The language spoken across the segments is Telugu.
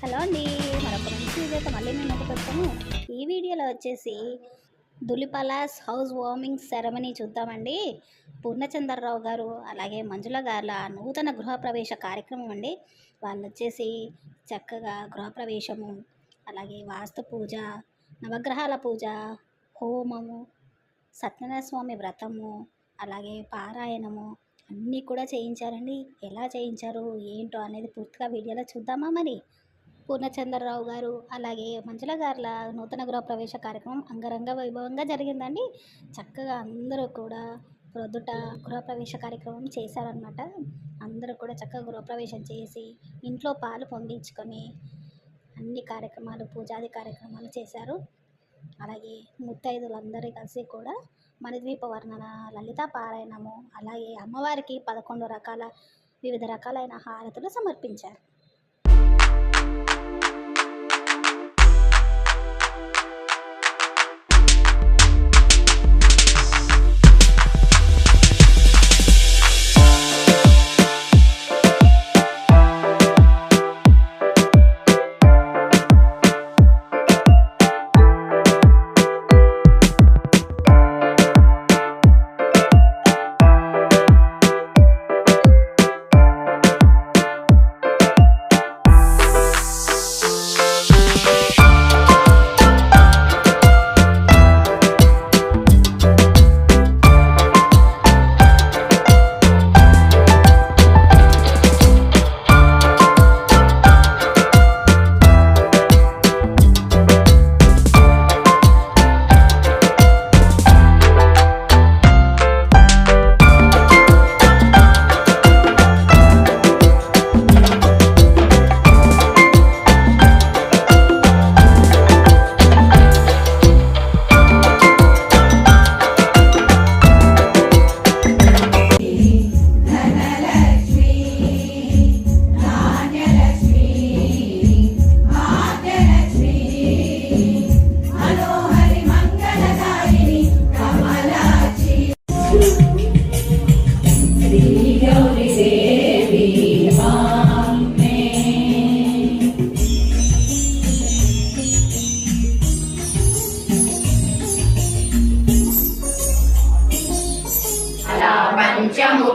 హలో అండి. మరొక మంచి వీడియోతో మళ్ళీ మేము ముందుకు వచ్చాము ఈ వీడియోలో వచ్చేసి దులిపలాస్ హౌస్ వార్మింగ్ సెరమనీ చూద్దామండి. పూర్ణచంద్రరావు గారు అలాగే మంజుల గారుల నూతన గృహప్రవేశ కార్యక్రమం అండి. వాళ్ళు వచ్చేసి చక్కగా గృహప్రవేశము అలాగే వాస్తు పూజ నవగ్రహాల పూజ హోమము సత్యనారాయణ స్వామి వ్రతము అలాగే పారాయణము అన్నీ కూడా చేయించారండి. ఎలా చేయించారు ఏంటో అనేది పూర్తిగా వీడియోలో చూద్దామా మరి? పూర్ణచంద్రరావు గారు అలాగే మంజుల గారుల నూతన గృహప్రవేశ కార్యక్రమం అంగరంగ వైభవంగా జరిగిందండి. చక్కగా అందరూ కూడా ప్రొద్దుట గృహప్రవేశ కార్యక్రమం చేశారనమాట అందరూ కూడా చక్కగా గృహప్రవేశం చేసి ఇంట్లో పాలు పొంగించుకొని అన్ని కార్యక్రమాలు పూజాది కార్యక్రమాలు చేశారు. అలాగే ముత్తైదులందరూ కలిసి కూడా మణిద్వీప వర్ణన లలితా పారాయణము అలాగే అమ్మవారికి పదకొండు రకాల వివిధ రకాలైన హారతులు సమర్పించారు.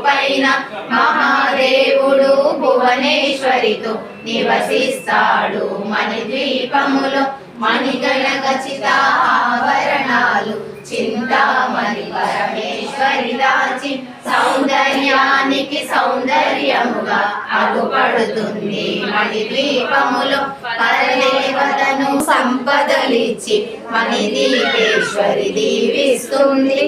పైన మహాదేవుడు భువనేశ్వరితో నివసిస్తాడు మణి ద్వీపములో మణిగణ గచిత ఆభరణాలు. చింతామణి పరమేశ్వరి దాచి సౌందర్యానికి సౌందర్యముగా అగుపడుతుంది మణి ద్వీపములో పరదేవతను సంపదలిచ్చి మణి దీపేశ్వరి దీవిస్తుంది.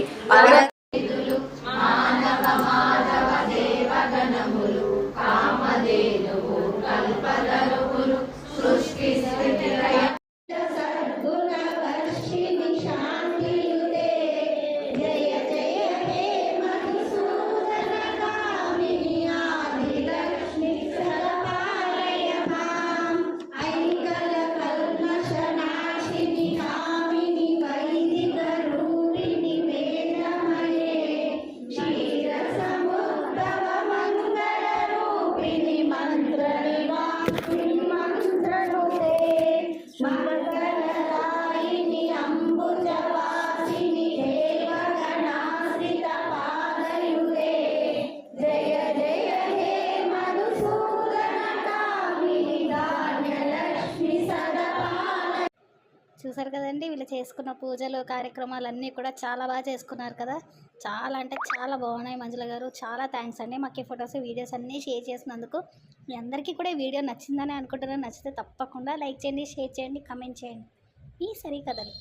చూసారు కదండి? వీళ్ళు చేసుకున్న పూజలు కార్యక్రమాలు అన్నీ కూడా చాలా బాగా చేసుకున్నారు కదా? చాలా అంటే చాలా బాగున్నాయి మంజుల గారు. చాలా థ్యాంక్స్ అండి మాకు ఈ ఫొటోస్ వీడియోస్ అన్నీ షేర్ చేసినందుకు. మీ అందరికీ కూడా వీడియో నచ్చిందని అనుకుంటున్నాను. నచ్చితే తప్పకుండా లైక్ చేయండి షేర్ చేయండి కమెంట్ చేయండి. ఈ సరి కథలు.